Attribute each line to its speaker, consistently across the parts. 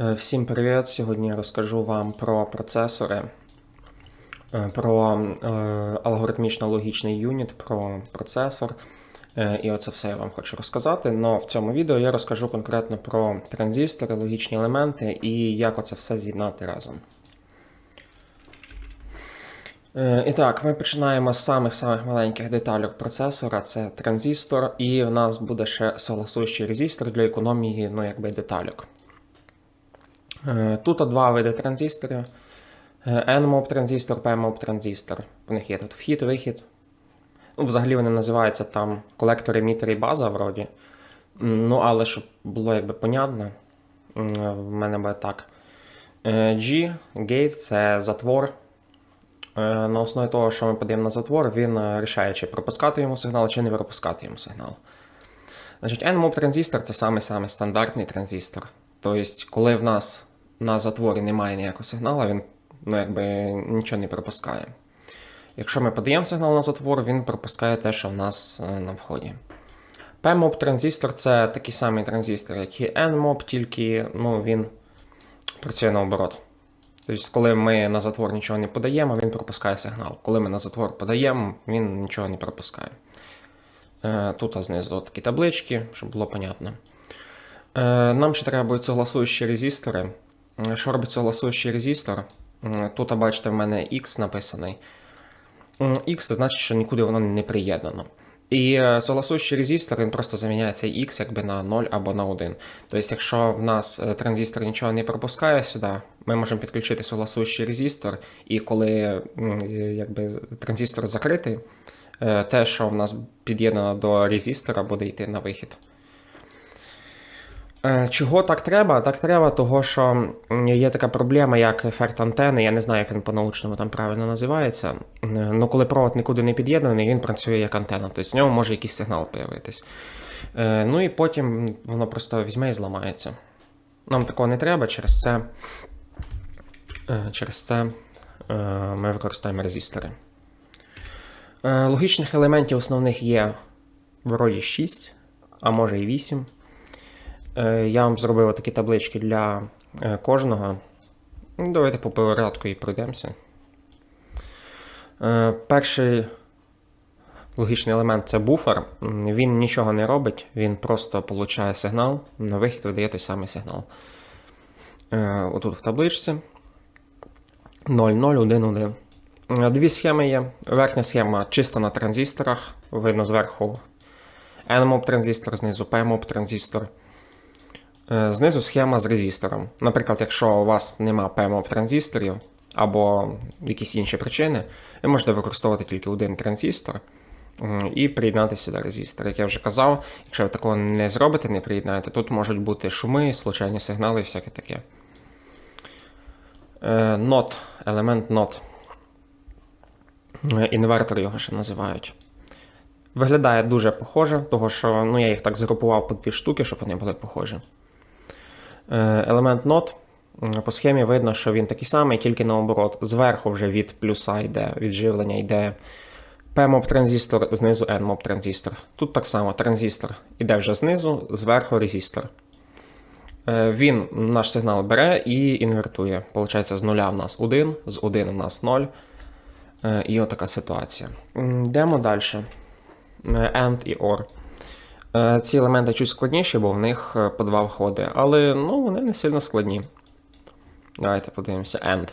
Speaker 1: Е, Всім привіт! Сьогодні я розкажу вам про процесори, е, про е, алгоритмічно-логічний юніт, про процесор. І оце все я вам хочу розказати. Но в цьому відео я розкажу конкретно про транзистори, логічні елементи і як оце все з'єднати разом. І так, ми починаємо з самих-самих маленьких деталей процесора. Це транзистор, і в нас буде ще согласуючий резистор для економії ну, якби, детальок. Е, Тут два види транзисторів. Е, N-MOB транзистор, P-MOB транзистор. У них є тут вхід, вихід. Ну, взагалі вони називаються там колектор, емітер і база вроді. Ну, але щоб було якби понятно, в мене буде так. Е, G, gate це затвор. На основі того, що ми подаємо на затвор, він рішає, чи пропускати йому сигнал, чи не пропускати йому сигнал. Значить, NMOS транзистор це самий-самий стандартний транзистор. Тобто, коли в нас на затворі немає ніякого сигналу, він ну, якби, нічого не пропускає. Якщо ми подаємо сигнал на затвор, він пропускає те, що в нас е, на вході. PMOP транзистор це такий самий транзистор, як і NMOP, тільки ну, він працює наоборот. Тобто, коли ми на затвор нічого не подаємо, він пропускає сигнал. Коли ми на затвор подаємо, він нічого не пропускає. Е, Тут знизу такі таблички, щоб було понятно. Е, Нам ще треба будуть согласуючі резистори. Е, Що робить согласуючий резистор? М, Тут, бачите, в мене X написаний. М, X значить, що нікуди воно не приєднано. І е, согласуючий резистор він просто заміняє цей X якби на 0 або на 1. Тобто, якщо в нас е, транзистор нічого не пропускає сюди, ми можемо підключити согласуючий резистор, і коли е, якби, транзистор закритий, е, те, що в нас під'єднано до резистора, буде йти на вихід. Е, Чого так треба? Так треба, того що є така проблема, як ефект антени. Я не знаю, як він по-научному там правильно називається. Ну, коли провод нікуди не під'єднаний, він працює як антена. Тобто з нього може якийсь сигнал з'явитись. Е, Ну і потім воно просто візьме і зламається. Нам такого не треба, через це, е, через це е, ми використовуємо резистори. Е, Логічних елементів основних є вроді 6, а може і 8. Е, Я вам зробив такі таблички для е, кожного. Ну, Давайте по порядку і пройдемося. Е, Перший логічний елемент це буфер. Він нічого не робить, він просто получає сигнал, на вихід видає той самий сигнал. Отут в табличці 0,0,1,1. Е, Дві схеми є. Верхня схема чисто на транзисторах. Видно зверху NMOP транзистор, знизу PMOP транзистор. Е, Знизу схема з резистором. Наприклад, якщо у вас нема PMOP транзисторів або якісь інші причини, ви можете використовувати тільки один транзистор і приєднати сюди резистор. Як я вже казав, якщо ви такого не зробите, не приєднаєте, тут можуть бути шуми, случайні сигнали і всяке таке. Е, Нот, елемент нот. Е, Інвертор його ще називають. Виглядає дуже похоже, того що ну, я їх так згрупував по дві штуки, щоб вони були похожі. Е, Елемент нот. По схемі видно, що він такий самий, тільки наоборот. Зверху вже від плюса йде, від живлення йде PMOP транзистор, знизу NMOP транзистор. Тут так само транзистор іде вже знизу, зверху резистор. Е, Він наш сигнал бере і інвертує. Получається, з нуля в нас 1, з 1 в нас 0. Е, І отака ситуація. Йдемо далі. AND і OR. Е, Ці елементи чуть складніші, бо в них е, по два входи, але ну, вони не сильно складні. Давайте подивимося AND.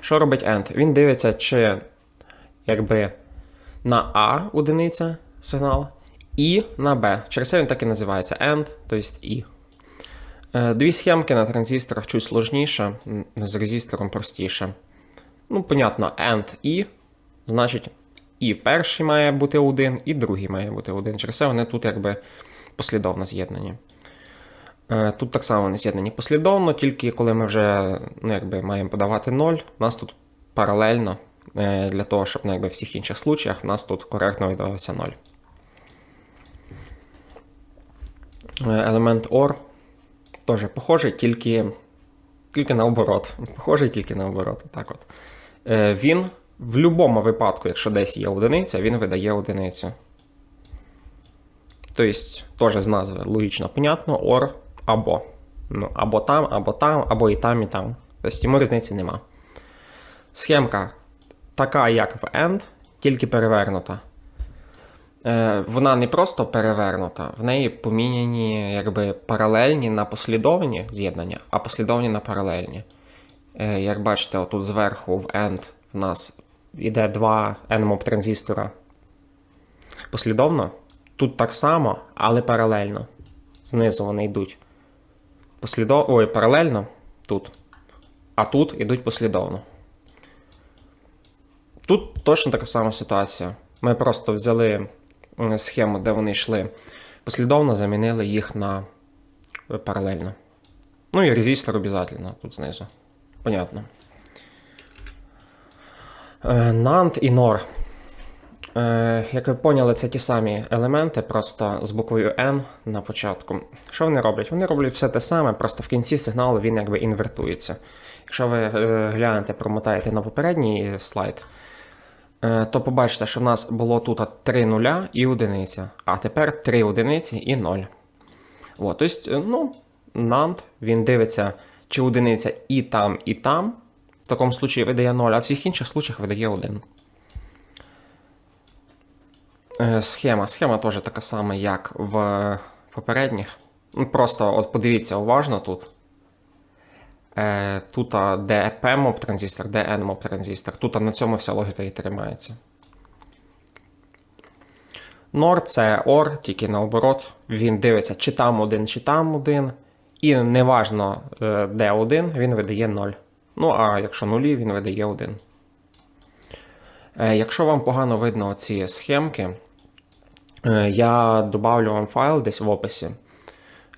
Speaker 1: Що робить AND? Він дивиться, чи якби на А одиниця сигнал, і на Б. Через це він так і називається AND, тобто І. Е, Дві схемки на транзисторах чуть сложніше, з резистором простіше. Ну, понятно, AND і, значить, і перший має бути один, і другий має бути один. Через це вони тут якби послідовно з'єднані. Е, Тут так само вони з'єднані послідовно, тільки коли ми вже ну, якби, маємо подавати 0, у нас тут паралельно е, для того, щоб ну, якби, в всіх інших случаях в нас тут коректно видавався 0. Е, Елемент OR теж похожий, тільки, тільки наоборот. Похожий тільки наоборот. Так от. Він в будь-якому випадку, якщо десь є одиниця, він видає одиницю. Тобто, теж з назви логічно понятно, OR або. Ну, або там, або там, або і там, і там. Тобто йому різниці нема. Схемка така, як в AND, тільки перевернута. Е, вона не просто перевернута, в неї поміняні якби паралельні на послідовні з'єднання, а послідовні на паралельні. Е, як бачите, отут зверху в AND в нас йде два NMOP транзистора послідовно. Тут так само, але паралельно. Знизу вони йдуть. Послідов... Ой, паралельно тут. А тут йдуть послідовно. Тут точно така сама ситуація. Ми просто взяли схему, де вони йшли послідовно, замінили їх на е, паралельно. Ну і резистор обов'язково тут знизу. Понятно. Е, NAND і NOR. Е, Як ви поняли, це ті самі елементи, просто з буквою N на початку. Що вони роблять? Вони роблять все те саме, просто в кінці сигналу він якби інвертується. Якщо ви е, глянете, промотаєте на попередній слайд, е, то побачите, що в нас було тут 3 нуля і одиниця, а тепер 3 одиниці і 0. От, тобто, е, ну, NAND, він дивиться, чи одиниця і там, і там. В такому случаї видає 0, а в всіх інших случаях видає 1. Е, Схема. Схема теж така сама, як в попередніх. Ну, Просто от подивіться уважно тут. Е, Тут де P-моп транзистор, де N-моп транзистор. Тут на цьому вся логіка і тримається. NOR це OR, тільки наоборот. Він дивиться, чи там один, чи там один. І неважно, е, де один, він видає 0. Ну, а якщо нулі, він видає 1. Е, Якщо вам погано видно ці схемки, е, я добавлю вам файл десь в описі.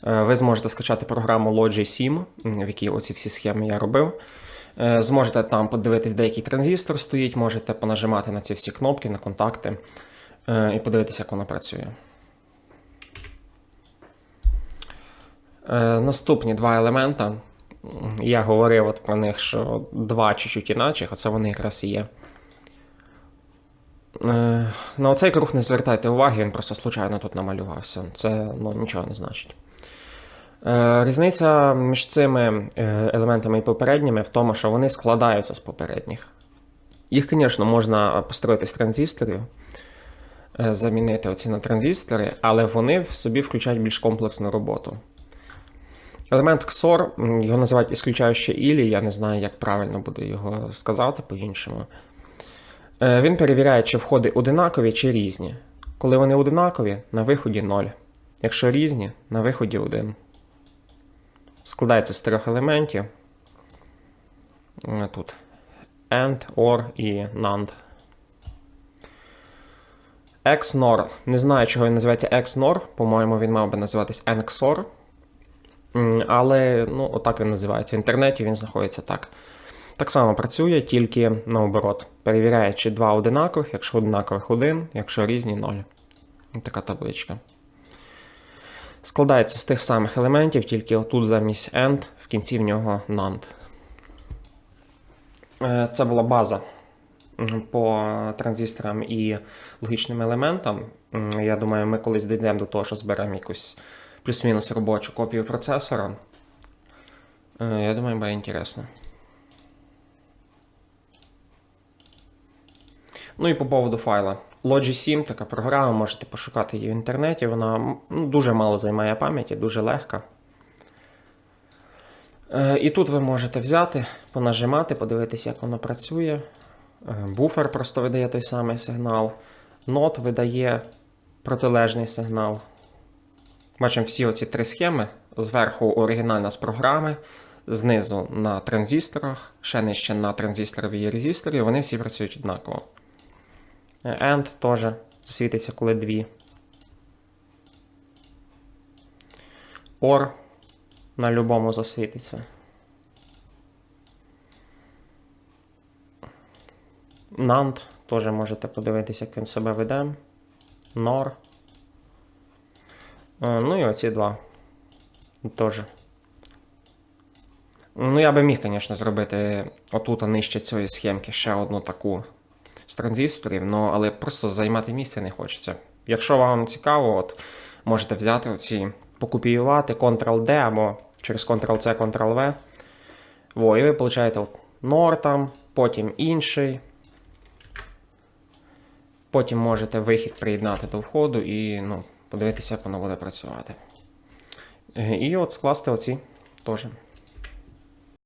Speaker 1: Е, Ви зможете скачати програму Logi 7, в якій оці всі схеми я робив. Зможете там подивитись, де який транзистор стоїть, можете понажимати на ці всі кнопки, на контакти і подивитися, як воно працює. Наступні два елемента. Я говорив от про них, що два чуть-чуть іначе, оце вони якраз і є. Е, На оцей круг не звертайте уваги, він просто случайно тут намалювався. Це ну, нічого не значить. Е, Різниця між цими е, елементами і попередніми в тому, що вони складаються з попередніх. Їх, звісно, можна построїти з транзисторів, замінити оці на транзистори, але вони в собі включають більш комплексну роботу. Елемент XOR, його називають ісключаюче ілі, я не знаю, як правильно буде його сказати по-іншому. Е, Він перевіряє, чи входи одинакові чи різні. Коли вони одинакові, на виході 0. Якщо різні, на виході 1. Складається з трьох елементів. Е, Тут AND, OR і NAND. XNOR. Не знаю, чого він називається XNOR. По-моєму, він мав би називатись NXOR. Але ну, отак він називається. В інтернеті він знаходиться так. Так само працює, тільки наоборот. Перевіряє, чи два одинакових, якщо одинакових один, якщо різні 0. Ось така табличка. Складається з тих самих елементів, тільки отут замість AND, в кінці в нього NAND. Е, Це була база по транзисторам і логічним елементам. Я думаю, ми колись дійдемо до того, що зберемо якусь плюс-мінус робочу копію процесора. Е, Я думаю, буде інтересно. Ну і по поводу файла. Logi 7 така програма, можете пошукати її в інтернеті. Вона ну, дуже мало займає пам'яті, дуже легка. Е, І тут ви можете взяти, понажимати, подивитися, як воно працює. Е, Буфер просто видає той самий сигнал. Нот видає протилежний сигнал. Бачимо всі оці три схеми. Зверху оригінальна з програми, знизу на транзисторах, ще нижче на транзисторові і резисторі, вони всі працюють однаково. AND теж засвітиться, коли дві. OR на любому засвітиться. NAND теж можете подивитися, як він себе веде. NOR. Е, ну і оці два. Тоже. Ну, я би міг, звісно, зробити отут нижче цієї схемки ще одну таку з транзисторів, але просто займати місце не хочеться. Якщо вам цікаво, от можете взяти оці, покупіювати, Ctrl-D або через Ctrl-C, Ctrl-V. Во, і ви получаєте от NOR там, потім інший. Потім можете вихід приєднати до входу і, ну подивитися, як воно буде працювати. Е, і от скласти оці теж.